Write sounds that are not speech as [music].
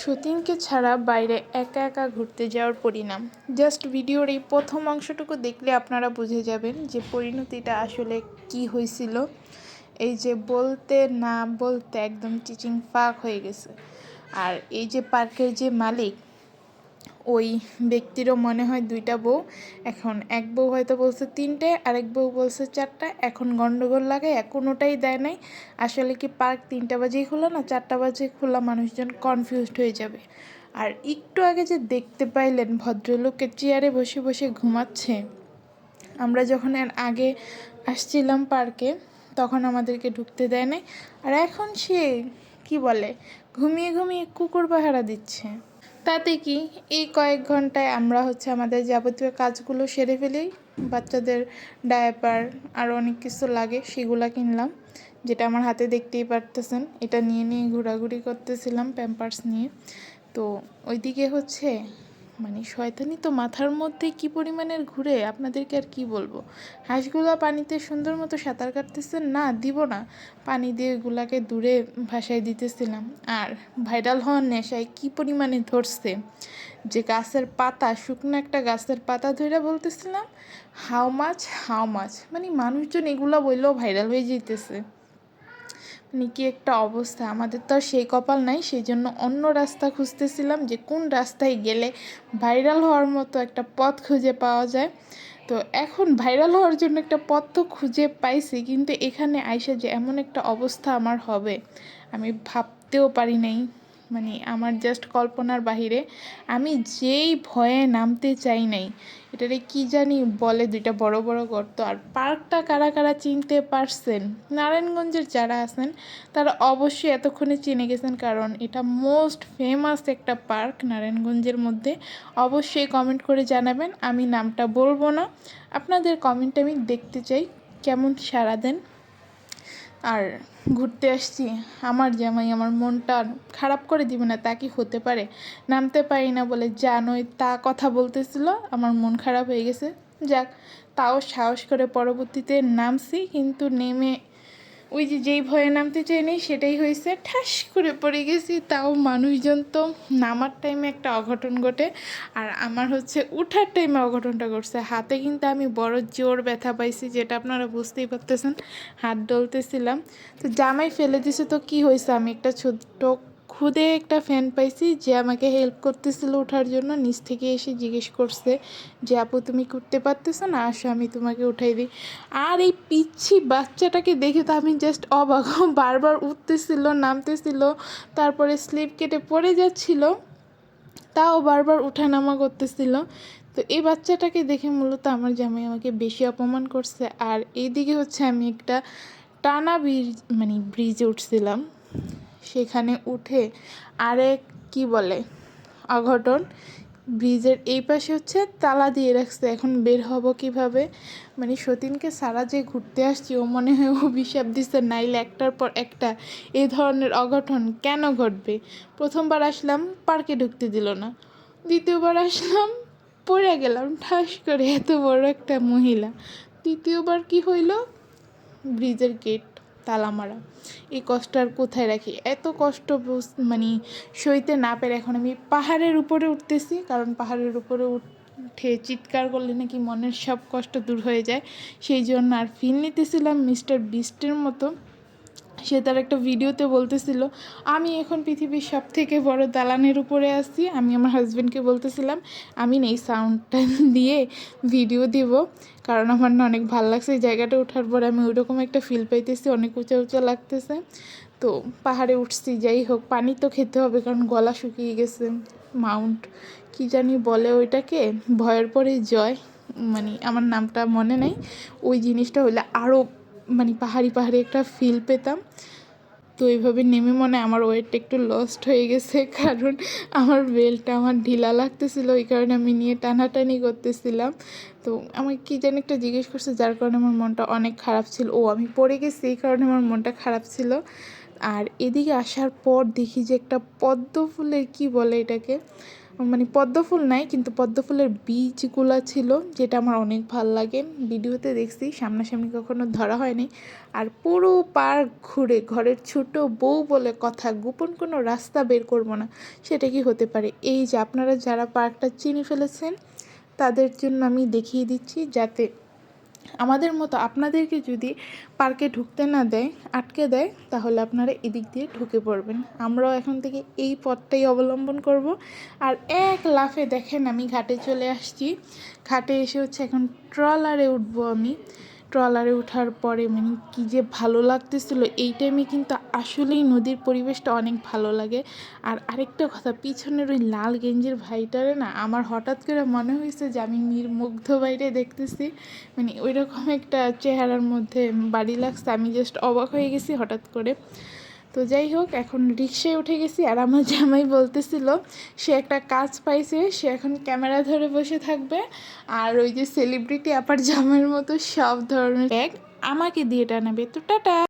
সতীনকে ছাড়া বাইরে একা একা ঘুরতে যাওয়ার পরিণাম। জাস্ট ভিডিওর এই প্রথম অংশটুকু দেখলে আপনারা বুঝে যাবেন যে পরিণতিটা আসলে কি হয়েছিল। এই যে বলতে না বলতে একদম চিচিং ফাক হয়ে গেছে। আর এই যে পার্কের যে মালিক ওই ব্যক্তিরও মনে হয় দুইটা বউ। এখন এক বউ হয়তো বলছে তিনটে, আরেক বউ বলছে চারটা। এখন গন্ডগোল লাগায় কোনোটাই দেয় নাই। আসলে কি পার্ক তিনটা বাজেই খোলা না চারটা বাজে খোলা মানুষজন কনফিউজড হয়ে যাবে। আর একটু আগে যে দেখতে পাইলেন ভদ্রলোকের চেয়ারে বসে বসে ঘুমাচ্ছে। আমরা যখন এর আগে আসছিলাম পার্কে, তখন আমাদেরকে ঢুকতে দেয় নাই। আর এখন সে, কি বলে, ঘুমিয়ে ঘুমিয়ে কুকুর পাহারা দিচ্ছে। তাতে কি এই কয়েক ঘন্টায় আমরা হচ্ছে আমাদের যাবতীয় কাজগুলো সেরে ফেলি, বাচ্চাদের ডায়াপার আর অনেক কিছু লাগে সেগুলো কিনলাম, যেটা আমার হাতে দেখতেই পারতেছেন। এটা নিয়ে নিয়ে ঘোরাঘুরি করতেছিলাম প্যাম্পার্স নিয়ে। তো ওইদিকে হচ্ছে মানে শয়তানি তো মাথার মধ্যে কি পরিমাণের ঘুরে? আপনাদেরকে আর কি বলব? হাঁসগুলা পানিতে সুন্দর মতো সাঁতার কাটতেছেন না, দিব না। পানি দিয়ে ওগুলাকে দূরে ভাসায় দিতেছিলাম। আর ভাইরাল হওয়ার নেশায় কি পরিমাণে ধরছে? যে গাছের পাতা, শুকনো একটা গাছের পাতা ধরে বলতেছিলাম হাউ মাছ হাউ মাছ মানে মানুষজন এগুলো বললেও ভাইরাল হয়ে যেতেছে মানে কি একটা অবস্থা। আমাদের তো আর সেই কপাল নাই সেই জন্য অন্য রাস্তা খুঁজতেছিলাম যে কোন রাস্তায় গেলে ভাইরাল হওয়ার মতো একটা পথ খুঁজে পাওয়া যায়। তো এখন ভাইরাল হওয়ার জন্য একটা পথ তো খুঁজে পাইছি, কিন্তু এখানে আইসা যে এমন একটা অবস্থা আমার হবে, আমি ভাবতেও পারি নাই। মানে আমার জাস্ট কল্পনার বাহিরে, আমি যেই ভয়ে নামতে চাই নাই, এটারে কি জানি বলে দুইটা বড় বড় গর্ত। আর পার্কটা কারা কারা চিনতে পারছেন? নারায়ণগঞ্জের যারা আছেন, তারা অবশ্যই এতক্ষণে চিনে গেছেন কারণ এটা মোস্ট ফেমাস একটা পার্ক নারায়ণগঞ্জের মধ্যে। অবশ্যই কমেন্ট করে জানাবেন, আমি নামটা বলব না। আপনাদের কমেন্ট আমি দেখতে চাই, কেমন সাড়া দেন? আর ঘুরতে আসছি। আমার জামাই আমার মনটা খারাপ করে দিবে না, তা কি হতে পারে? নামতে পারি না বলে জানোই তা কথা বলতেছিল, আমার মন খারাপ হয়ে গেছে। যাক, তাও সাহস করে পরবর্তীতে নামছি, কিন্তু নেমে ওই যে যেই ভয়ে নামতে চাইনি সেটাই হয়েছে, ঠাস করে পড়ে গেছি। তাও মানুষজন তো নামার টাইমে একটা অঘটন ঘটে, আর আমার হচ্ছে উঠার টাইমে অঘটনটা ঘটছে। হাতে কিন্তু আমি বড় জোর ব্যথা পাইছি, যেটা আপনারা বুঝতেই পারতেছেন। হাত ডলতেছিলাম তো জামাই ফেলে দিছে, তো কি হয়েছে? আমি একটা ছোট্ট খুদে একটা ফ্যান পাইছি যে আমাকে হেল্প করতেছিল ওঠার জন্য, নিচ থেকে এসে জিজ্ঞেস করছে যে, আপু, তুমি করতে পারতেছো না? আসো, আমি তোমাকে উঠাই দিই। আর এই পিচ্ছি বাচ্চাটাকে দেখে তো আমি জাস্ট অবাক বারবার উঠতেছিল, নামতেছিল, তারপরে স্লিপ কেটে পড়ে যাচ্ছিল, তাও বারবার উঠানামা করতেছিল। তো এই বাচ্চাটাকে দেখে মূলত আমার জামাই আমাকে বেশি অপমান করছে। আর এইদিকে হচ্ছে আমি একটা টানা ব্রিজ মানে ব্রিজে উঠছিলাম। সেখানে উঠে আরেক, কি বলে, অঘটন। ব্রিজের এই পাশে হচ্ছে তালা দিয়ে রাখছে। এখন বের হব কীভাবে? মানে সতীনকে সারা যে ঘুরতে আসছি, ও মনে হয়, ও অভিশাপ দিচ্ছে নাইলে একটার পর একটা এই ধরনের অঘটন কেন ঘটবে? প্রথমবার আসলাম, পার্কে ঢুকতে দিল না। দ্বিতীয়বার আসলাম, পড়ে গেলাম। ঠাস করে এত বড় একটা মহিলা। তৃতীয়বার কি হইল? ব্রিজের গেট তালা মারা এই কষ্ট আর কোথায় রাখি? এত কষ্ট মানে সইতে না পেরে এখন আমি পাহাড়ের উপরে উঠতেছি, কারণ পাহাড়ের উপরে উঠে চিৎকার করলে নাকি মনের সব কষ্ট দূর হয়ে যায়। সেই জন্য আর ফিল নিতেছিলাম মিস্টার বিস্টের মতো। সে তার একটা ভিডিওতে বলতেছিল, আমি এখন পৃথিবীর সব থেকে বড় দালানের উপরে আছি। আমি আমার হাজব্যান্ডকে বলতেছিলাম, আমি নেই সাউন্ডটা দিয়ে ভিডিও দিব, কারণ আমার না অনেক ভালো লাগছে এই জায়গাটা ওঠার পর। আমি ওইরকম একটা ফিল পাইতেছি, অনেক উঁচা উঁচা লাগতেছে। তো পাহাড়ে উঠছি, যাই হোক, পানি তো খেতে হবে, কারণ গলা শুকিয়ে গেছে। মাউন্ট, কি জানি বলে ওইটাকে? ভয়ের পরে জয়। মানে আমার নামটা মনে নেই। ওই জিনিসটা হলে আরও মানে পাহাড়ি পাহাড়ি একটা ফিল পেতাম। তো এইভাবে নেমে মনে আমার ওয়েটটা একটু লস্ট হয়ে গেছে, [laughs] কারণ আমার বেলটা আমার ঢিলা লাগতেছিল, ওই কারণে আমি নিয়ে টানাটানি করতেছিলাম। তো আমাকে কী যেন একটা জিজ্ঞেস করছে, যার কারণে আমার মনটা অনেক খারাপ ছিল। ও, আমি পড়ে গেছি, এই কারণে আমার মনটা খারাপ ছিল। আর এদিকে আসার পর দেখি যে একটা পদ্ম ফুলের কী বলে এটাকে? মানে পদ্মফুল নাই, কিন্তু পদ্মফুলের বীজগুলো ছিল, যেটা আমার অনেক ভালো লাগে। ভিডিওতে দেখছি, সামনাসামনি কখনো ধরা হয়নি। আর পুরো পার্ক ঘুরে, ঘরের ছোট বউ বলে কথা, গোপন কোনো রাস্তা বের করব না, সেটা কি হতে পারে? এই যে আপনারা যারা পার্কটা চিনে ফেলেছেন, তাদের জন্য আমি দেখিয়ে দিচ্ছি, যাতে আমাদের মতো আপনাদেরকে যদি পার্কে ঢুকতে না দেয়, আটকে দেয়, তাহলে আপনারা এদিক দিয়ে ঢুকে পড়বেন। আমরাও এখন থেকে এই পথটাই অবলম্বন করব। আর এক লাফে দেখেন আমি ঘাটে চলে আসছি। ঘাটে এসে হচ্ছে এখন ট্রলারে উঠবো আমি। ট্রলারে ওঠার পরে মানে কী যে ভালো লাগতেছিলো, এই টাইমে কিন্তু আসলেই নদীর পরিবেশটা অনেক ভালো লাগে। আর আরেকটা কথা, পিছনের ওই লাল গেঞ্জির ভাইটারে না আমার হঠাৎ করে মনে হয়েছে যে আমি মীর মুগ্ধ বাইরে দেখতেছি। মানে ওইরকম একটা চেহারার মধ্যে বাড়ি লাগছে, আমি জাস্ট অবাক হয়ে গেছি হঠাৎ করে। তো যাই হোক, এখন রিক্সায় উঠে গেছি আর আমার জামাই বলতেছিল, সে একটা কাজ পাইছে, সে এখন ক্যামেরা ধরে বসে থাকবে। আর ওই যে সেলিব্রিটি আপার জামাইয়ের মতো সব ধরনের ব্যাগ আমাকে দিয়ে টানাবে। তো টাটা!